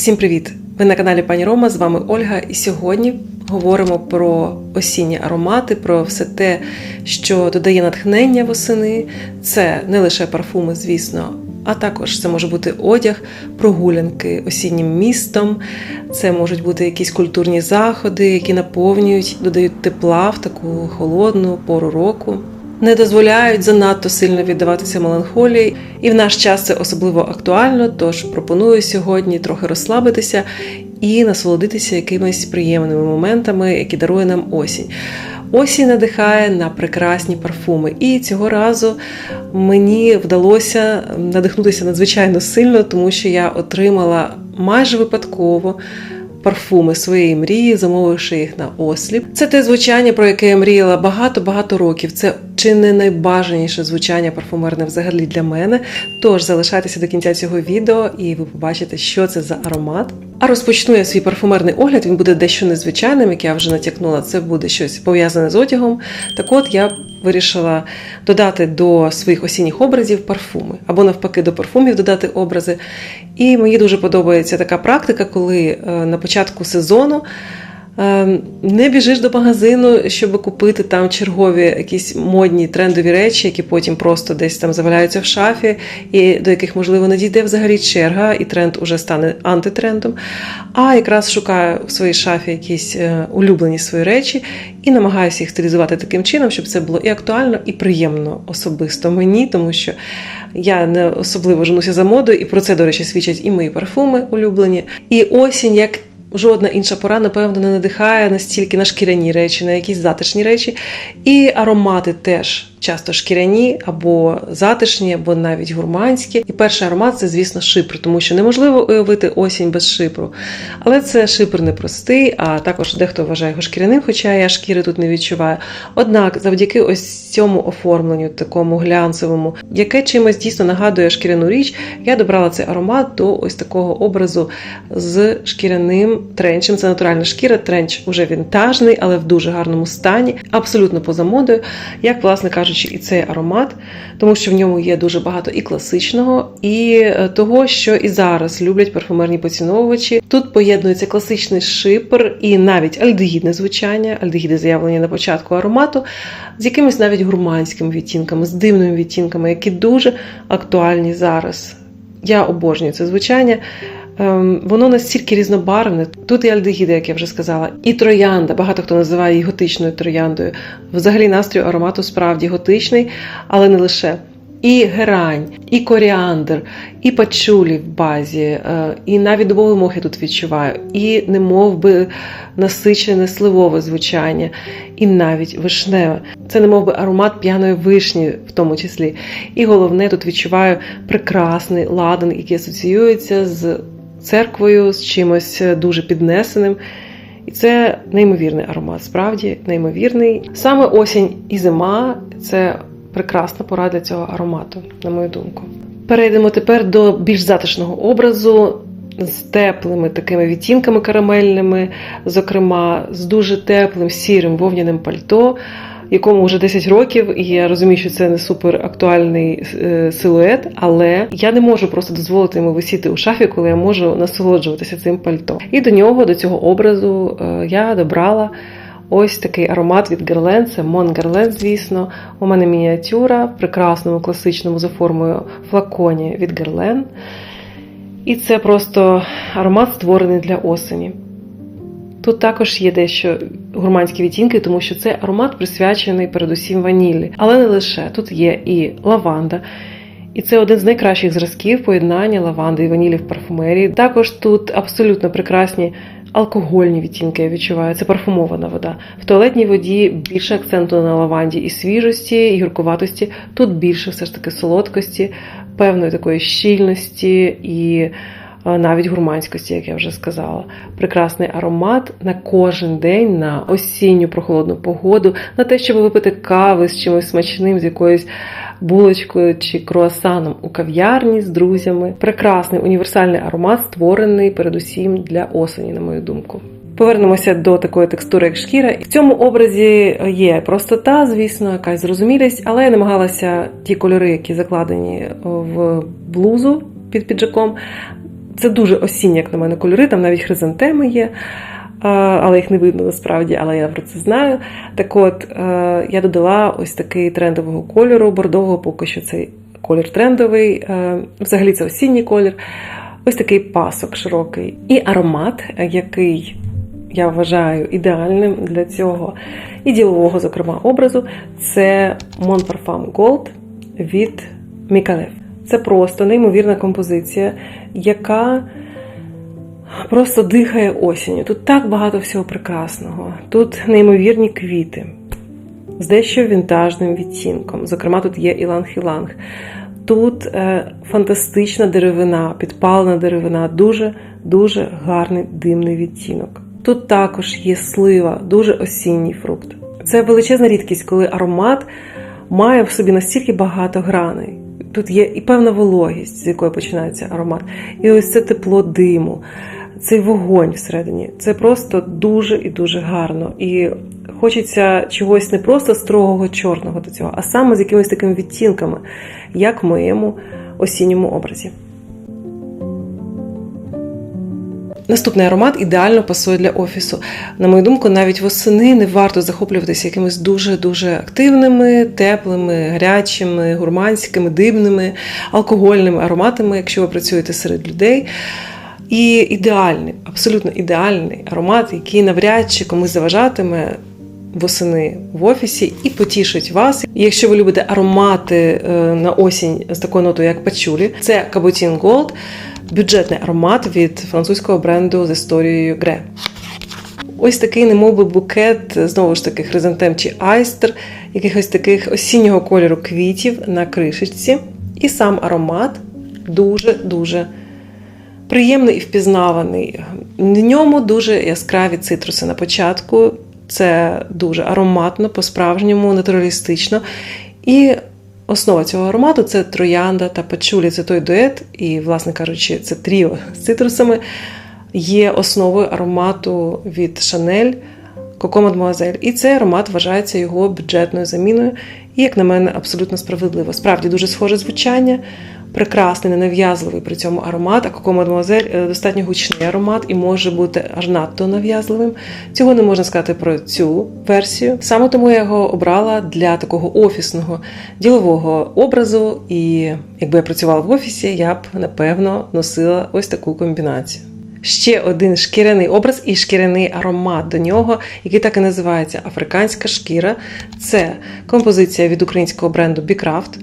Всім привіт! Ви на каналі Пані Рома, з вами Ольга, і сьогодні говоримо про осінні аромати, про все те, що додає натхнення восени. Це не лише парфуми, звісно, а також це може бути одяг, прогулянки осіннім містом, це можуть бути якісь культурні заходи, які наповнюють, додають тепла в таку холодну пору року. Не дозволяють занадто сильно віддаватися меланхолії, і в наш час це особливо актуально. Тож пропоную сьогодні трохи розслабитися і насолодитися якимись приємними моментами, які дарує нам осінь. Осінь надихає на прекрасні парфуми. І цього разу мені вдалося надихнутися надзвичайно сильно, тому що я отримала майже випадково. Парфуми своєї мрії, замовивши їх на осліп. Це те звучання, про яке я мріяла багато-багато років. Це чи не найбажаніше звучання парфумерне взагалі для мене. Тож залишайтеся до кінця цього відео, і ви побачите, що це за аромат. А розпочну я свій парфумерний огляд. Він буде дещо незвичайним, як я вже натякнула. Це буде щось пов'язане з одягом. Так от я вирішила додати до своїх осінніх образів парфуми, або навпаки, до парфумів додати образи. І мені дуже подобається така практика, коли на початку сезону. Не біжиш до магазину, щоб купити там чергові якісь модні трендові речі, які потім просто десь там заваляються в шафі, і до яких, можливо, не дійде взагалі черга, і тренд уже стане антитрендом. А якраз шукаю в своїй шафі якісь улюблені свої речі і намагаюся їх стилізувати таким чином, щоб це було і актуально, і приємно особисто мені, тому що я не особливо женуся за модою, і про це, до речі, свідчать і мої парфуми улюблені. І осінь як. Жодна інша пора, напевно, не надихає настільки на шкіряні речі, на якісь затишні речі. І аромати теж часто шкіряні або затишні, або навіть гурманські. І перший аромат це, звісно, шипр, тому що неможливо уявити осінь без шипру. Але це шипр непростий, а також дехто вважає його шкіряним, хоча я шкіри тут не відчуваю. Однак, завдяки ось цьому оформленню, такому глянцевому, яке чимось дійсно нагадує шкіряну річ, я добрала цей аромат до ось такого образу з шкіряним тренчем. Це натуральна шкіра, тренч уже вінтажний, але в дуже гарному стані, абсолютно поза модою, як, власне кажучи, і цей аромат, тому що в ньому є дуже багато і класичного, і того, що і зараз люблять парфумерні поціновувачі. Тут поєднується класичний шипр і навіть альдегідне звучання, альдегіди заявлені на початку аромату, з якимись навіть гурманськими відтінками, з дивними відтінками, які дуже актуальні зараз. Я обожнюю це звучання. Воно настільки різнобарвне. Тут і альдегіди, як я вже сказала, і троянда. Багато хто називає її готичною трояндою. Взагалі настрій аромату справді готичний, але не лише. І герань, і коріандр, і пачулі в базі, і навіть дубовий мох тут відчуваю, і не мов би насичене сливове звучання, і навіть вишневе. Це не мов би аромат п'яної вишні, в тому числі. І головне, тут відчуваю прекрасний ладан, який асоціюється з церквою, з чимось дуже піднесеним. І це неймовірний аромат, справді неймовірний. Саме осінь і зима це прекрасна пора для цього аромату, на мою думку. Перейдемо тепер до більш затишного образу. З теплими такими відтінками карамельними, зокрема, з дуже теплим сірим вовняним пальто, якому вже 10 років, і я розумію, що це не супер актуальний силует, але я не можу просто дозволити йому висіти у шафі, коли я можу насолоджуватися цим пальто. І до нього, до цього образу, я добрала. Ось такий аромат від Герлен, це Мон Герлен, звісно. У мене мініатюра в прекрасному класичному за формою флаконі від Герлен. І це просто аромат створений для осені. Тут також є дещо гурманські відтінки, тому що це аромат присвячений передусім ванілі. Але не лише тут є і лаванда. І це один з найкращих зразків поєднання лаванди і ванілі в парфумерії. Також тут абсолютно прекрасні алкогольні відтінки я відчуваю. Це парфумована вода. В туалетній воді більше акценту на лаванді і свіжості, і гіркуватості. Тут більше все ж таки солодкості, певної такої щільності і навіть гурманськості, як я вже сказала. Прекрасний аромат на кожен день, на осінню прохолодну погоду, на те, щоб випити кави з чимось смачним, з якоюсь булочкою чи круасаном у кав'ярні з друзями. Прекрасний універсальний аромат, створений передусім для осені, на мою думку. Повернемося до такої текстури, як шкіра. В цьому образі є простота, звісно, якась зрозумілість, але я намагалася ті кольори, які закладені в блузу під піджаком, Це дуже осінні, як на мене, кольори, там навіть хризантеми є, але їх не видно насправді, але я про це знаю. Так от, е, я додала ось такий трендового кольору, бордового, поки що цей колір трендовий, е, взагалі це осінній колір. Ось такий пасок широкий. І аромат, який я вважаю ідеальним для цього і ділового, зокрема, образу, це Mon Parfum Gold від Мікалев. Це просто неймовірна композиція, яка просто дихає осінню. Тут так багато всього прекрасного. Тут неймовірні квіти з дещо вінтажним відтінком. Зокрема, тут є іланг-іланг. Тут е, фантастична деревина, підпалена деревина, дуже дуже гарний димний відтінок. Тут також є слива, дуже осінній фрукт. Це величезна рідкість, коли аромат має в собі настільки багато граней. Тут є і певна вологість, з якої починається аромат, і ось це тепло диму, цей вогонь всередині. Це просто дуже і дуже гарно. І хочеться чогось не просто строгого чорного до цього, а саме з якимись такими відтінками, як в моєму осінньому образі. Наступний аромат ідеально пасує для офісу. На мою думку, навіть восени не варто захоплюватися якимись дуже-дуже активними, теплими, гарячими, гурманськими, дивними, алкогольними ароматами, якщо ви працюєте серед людей. І ідеальний, абсолютно ідеальний аромат, який навряд чи комусь заважатиме восени в офісі і потішить вас. І якщо ви любите аромати е, на осінь з такою нотою, як пачулі, це Cabotin Gold, бюджетний аромат від французького бренду з історією Гре. Ось такий немовби букет, знову ж таки, хризантем чи айстер, якихось таких осіннього кольору квітів на кришечці. І сам аромат дуже-дуже приємний і впізнаваний. В ньому дуже яскраві цитруси на початку. Це дуже ароматно, по-справжньому, натуралістично. І основа цього аромату це троянда та пачулі. Це той дует, і, власне кажучи, це тріо з цитрусами є основою аромату від Шанель Коко Мадмуазель. І цей аромат вважається його бюджетною заміною. І, як на мене, абсолютно справедливо. Справді дуже схоже звучання, прекрасний, ненав'язливий при цьому аромат. А Coco Mademoiselle достатньо гучний аромат і може бути аж надто нав'язливим. Цього не можна сказати про цю версію. Саме тому я його обрала для такого офісного ділового образу. І якби я працювала в офісі, я б напевно носила ось таку комбінацію. Ще один шкіряний образ і шкіряний аромат до нього, який так і називається Африканська шкіра. Це композиція від українського бренду Bicraft.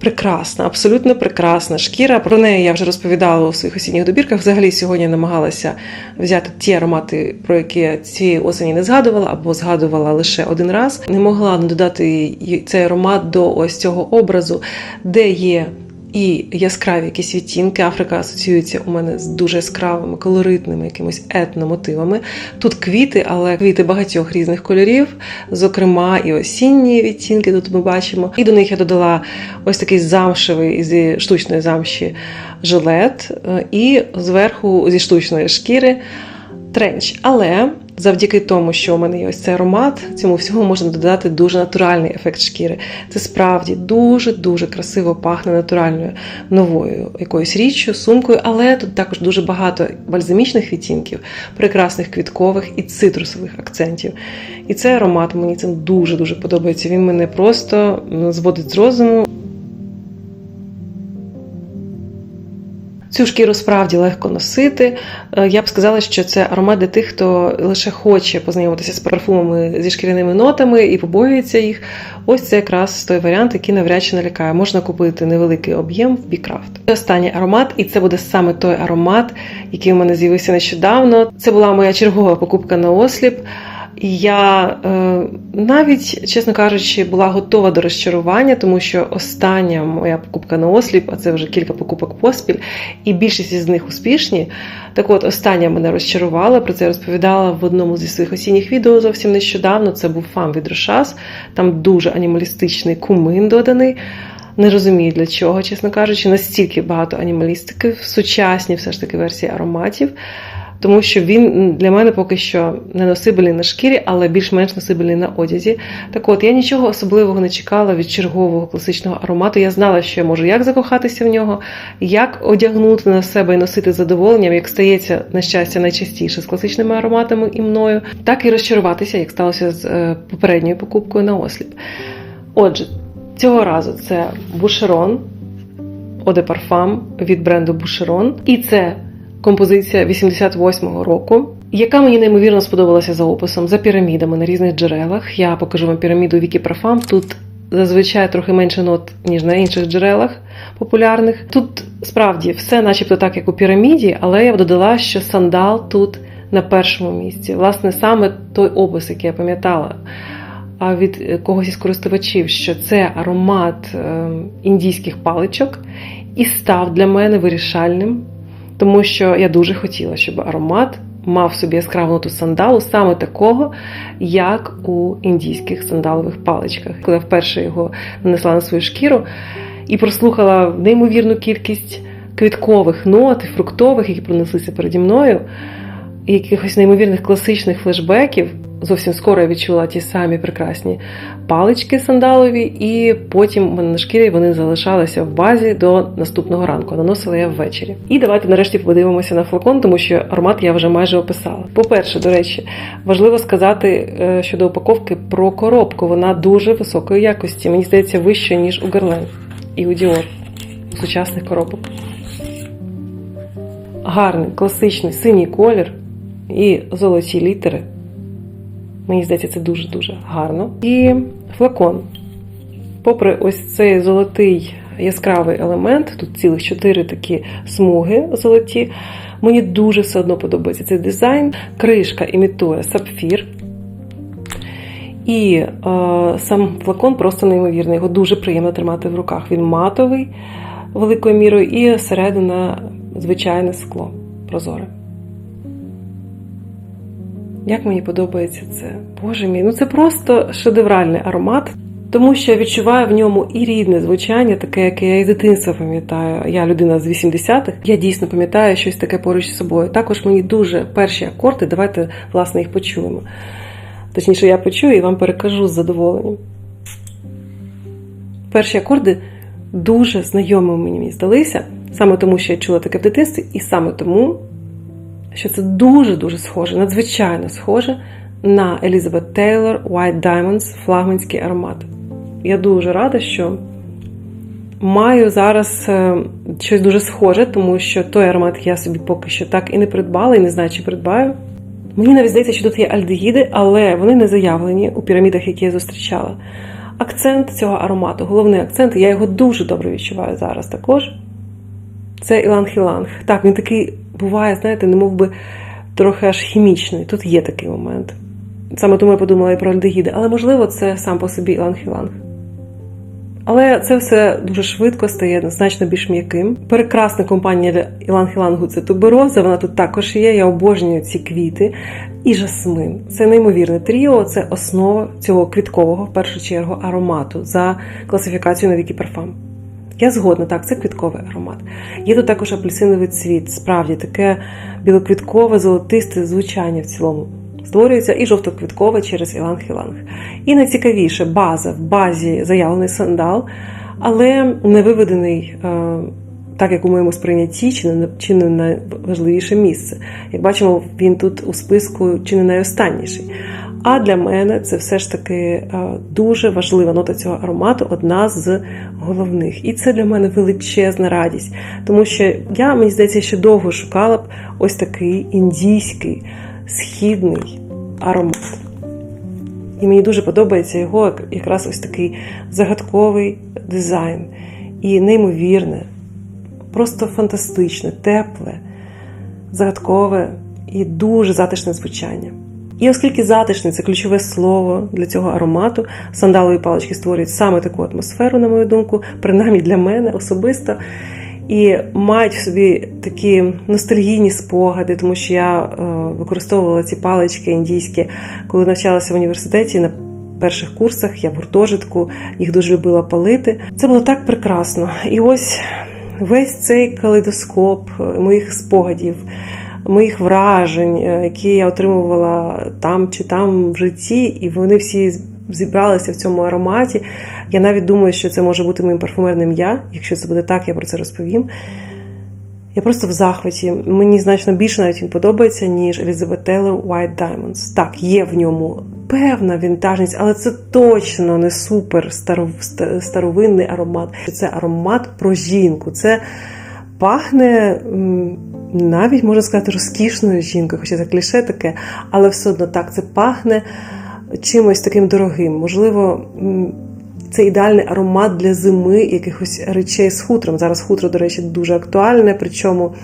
Прекрасна, абсолютно прекрасна шкіра. Про неї я вже розповідала у своїх осінніх добірках. Взагалі сьогодні намагалася взяти ті аромати, про які я цієї осені не згадувала, або згадувала лише один раз. Не могла не додати цей аромат до ось цього образу, де є і яскраві якісь відтінки. Африка асоціюється у мене з дуже яскравими, колоритними якимись етномотивами. Тут квіти, але квіти багатьох різних кольорів, зокрема, і осінні відтінки тут ми бачимо. І до них я додала ось такий замшевий зі штучної замші жилет, і зверху зі штучної шкіри тренч. Але завдяки тому, що у мене є ось цей аромат, цьому всього можна додати дуже натуральний ефект шкіри. Це справді дуже-дуже красиво пахне натуральною новою якоюсь річчю, сумкою, але тут також дуже багато бальзамічних відтінків, прекрасних квіткових і цитрусових акцентів. І цей аромат мені цим дуже-дуже подобається. Він мене просто зводить з розуму. Цю шкіру справді легко носити. Я б сказала, що це аромат для тих, хто лише хоче познайомитися з парфумами зі шкіряними нотами і побоюється їх. Ось це якраз той варіант, який навряд чи налякає. Можна купити невеликий об'єм в Bicraft. Останній аромат, і це буде саме той аромат, який у мене з'явився нещодавно. Це була моя чергова покупка на осліп. Я е, навіть, чесно кажучи, була готова до розчарування, тому що остання моя покупка на осліп, а це вже кілька покупок поспіль, і більшість із них успішні. Так от, остання мене розчарувала. Про це я розповідала в одному зі своїх осінніх відео зовсім нещодавно. Це був фам від Рошас. Там дуже анімалістичний кумин доданий. Не розумію для чого, чесно кажучи, настільки багато анімалістики в сучасній все ж таки версії ароматів. Тому що він для мене поки що не носибельний на шкірі, але більш-менш носибельний на одязі. Так от я нічого особливого не чекала від чергового класичного аромату. Я знала, що я можу як закохатися в нього, як одягнути на себе і носити задоволенням, як стається на щастя найчастіше з класичними ароматами і мною, так і розчаруватися, як сталося з е, попередньою покупкою на осліп. Отже, цього разу це Бушерон, de від бренду Boucheron. І це композиція 88-го року, яка мені неймовірно сподобалася за описом, за пірамідами на різних джерелах. Я покажу вам піраміду Вікі Парфам. Тут зазвичай трохи менше нот, ніж на інших джерелах популярних. Тут справді все, начебто, так, як у піраміді, але я б додала, що сандал тут на першому місці. Власне, саме той опис, який я пам'ятала. А від когось із користувачів, що це аромат е, індійських паличок, і став для мене вирішальним, тому що я дуже хотіла, щоб аромат мав собі яскраву ноту сандалу, саме такого, як у індійських сандалових паличках. Коли я вперше його нанесла на свою шкіру і прослухала неймовірну кількість квіткових нот, фруктових, які пронеслися переді мною, якихось неймовірних класичних флешбеків. Зовсім скоро я відчула ті самі прекрасні палички сандалові, і потім у мене на шкірі вони залишалися в базі до наступного ранку. Наносила я ввечері. І давайте нарешті подивимося на флакон, тому що аромат я вже майже описала. По-перше, до речі, важливо сказати е, щодо упаковки про коробку. Вона дуже високої якості. Мені здається, вища, ніж у Guerlain і у у сучасних коробок. Гарний, класичний синій колір і золоті літери. Мені здається, це дуже-дуже гарно. І флакон. Попри ось цей золотий яскравий елемент, тут цілих чотири такі смуги золоті. Мені дуже все одно подобається цей дизайн. Кришка імітує сапфір. І е, сам флакон просто неймовірний. Його дуже приємно тримати в руках. Він матовий великою мірою, і середина звичайне скло прозоре. Як мені подобається це, боже мій, ну це просто шедевральний аромат, тому що я відчуваю в ньому і рідне звучання, таке, яке я із дитинства пам'ятаю. Я людина з 80-х, я дійсно пам'ятаю щось таке поруч з собою. Також мені дуже перші акорди, давайте власне їх почуємо. Точніше, я почую і вам перекажу з задоволенням. Перші акорди дуже знайомими мені здалися, саме тому, що я чула таке в дитинстві, і саме тому що це дуже-дуже схоже, надзвичайно схоже на Елізабет Тейлор White Diamonds флагманський аромат. Я дуже рада, що маю зараз е, щось дуже схоже, тому що той аромат я собі поки що так і не придбала, і не знаю, чи придбаю. Мені навіть здається, що тут є альдегіди, але вони не заявлені у пірамідах, які я зустрічала. Акцент цього аромату, головний акцент, я його дуже добре відчуваю зараз також. Це іланг-іланг. Так, він такий буває, знаєте, не би трохи аж хімічний. Тут є такий момент. Саме тому я подумала і про альдегіди, але можливо це сам по собі іланг-іланг. Але це все дуже швидко стає значно більш м'яким. Прекрасна компанія для іланг-ілангу це тубероза, вона тут також є. Я обожнюю ці квіти і жасмин. Це неймовірне тріо, це основа цього квіткового, в першу чергу, аромату за класифікацією на Вікі Парфам. Я згодна, так, це квітковий аромат. Є тут також апельсиновий цвіт, справді таке білоквіткове, золотисте звучання в цілому. Створюється і жовтоквіткове через іланг-іланг. І найцікавіше база в базі заявлений сандал, але не виведений. Е, так як у моєму сприйнятті, чи не чи не найважливіше місце. Як бачимо, він тут у списку чи не найостанніший. А для мене це все ж таки е, дуже важлива нота цього аромату, одна з головних. І це для мене величезна радість, тому що я, мені здається, ще довго шукала б ось такий індійський східний аромат. І мені дуже подобається його якраз ось такий загадковий дизайн і неймовірне, просто фантастичне, тепле, загадкове і дуже затишне звучання. І оскільки затишне це ключове слово для цього аромату, сандалові палички створюють саме таку атмосферу, на мою думку, принаймні для мене особисто. І мають в собі такі ностальгійні спогади, тому що я е, використовувала ці палички індійські, коли навчалася в університеті на перших курсах. Я в гуртожитку їх дуже любила палити. Це було так прекрасно. І ось весь цей калейдоскоп моїх спогадів моїх вражень, е, які я отримувала там чи там в житті, і вони всі зібралися в цьому ароматі. Я навіть думаю, що це може бути моїм парфумерним я. Якщо це буде так, я про це розповім. Я просто в захваті. Мені значно більше навіть він подобається, ніж Elizabeth Taylor White Diamonds. Так, є в ньому певна вінтажність, але це точно не супер старовинний аромат. Це аромат про жінку. Це пахне навіть можна сказати розкішною жінкою, хоча це кліше таке, але все одно так, це пахне чимось таким дорогим. Можливо, це ідеальний аромат для зими якихось речей з хутром. Зараз хутро, до речі, дуже актуальне, причому.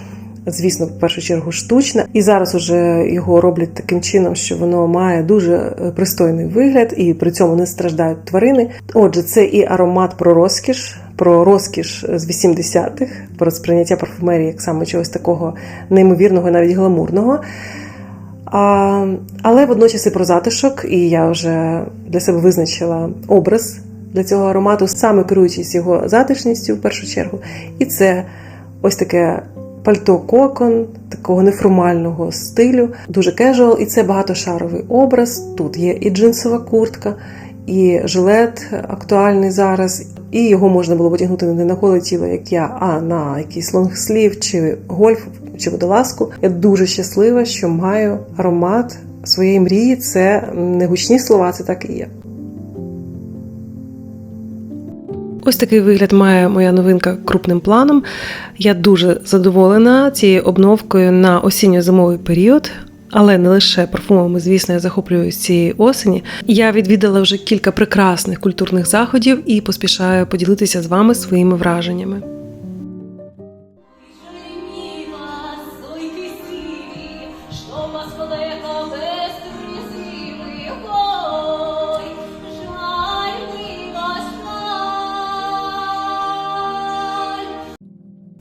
Звісно, в першу чергу штучне, і зараз уже його роблять таким чином, що воно має дуже е, пристойний вигляд, і при цьому не страждають тварини. Отже, це і аромат про розкіш, про розкіш з 80-х, про сприйняття парфумерії як саме чогось такого неймовірного, навіть гламурного. А, але водночас і про затишок, і я вже для себе визначила образ для цього аромату, саме керуючись його затишністю в першу чергу. І це ось таке пальто кокон, такого неформального стилю, дуже кежуал, і це багатошаровий образ. Тут є і джинсова куртка, і жилет актуальний зараз. І його можна було потягнути не на голе тіло, як я, а на якийсь лонгслів чи гольф чи водолазку. Я дуже щаслива, що маю аромат своєї мрії. Це не гучні слова, це так і є. Ось такий вигляд має моя новинка крупним планом. Я дуже задоволена цією обновкою на осінньо-зимовий період. Але не лише парфумами, звісно, я захоплююсь цієї осені. Я відвідала вже кілька прекрасних культурних заходів і поспішаю поділитися з вами своїми враженнями.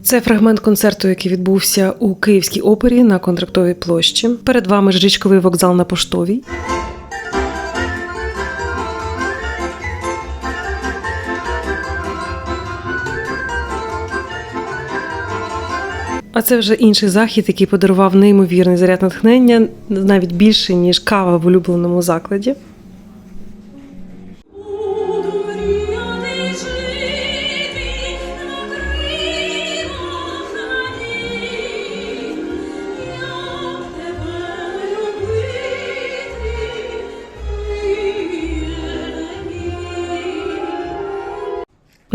Це фрагмент концерту, який відбувся у Київській опері на контрактовій площі. Перед вами ж річковий вокзал на поштовій. А це вже інший захід, який подарував неймовірний заряд натхнення, навіть більше ніж кава в улюбленому закладі.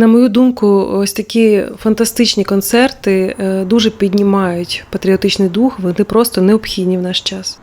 На мою думку, ось такі фантастичні концерти е, дуже піднімають патріотичний дух, вони просто необхідні в наш час.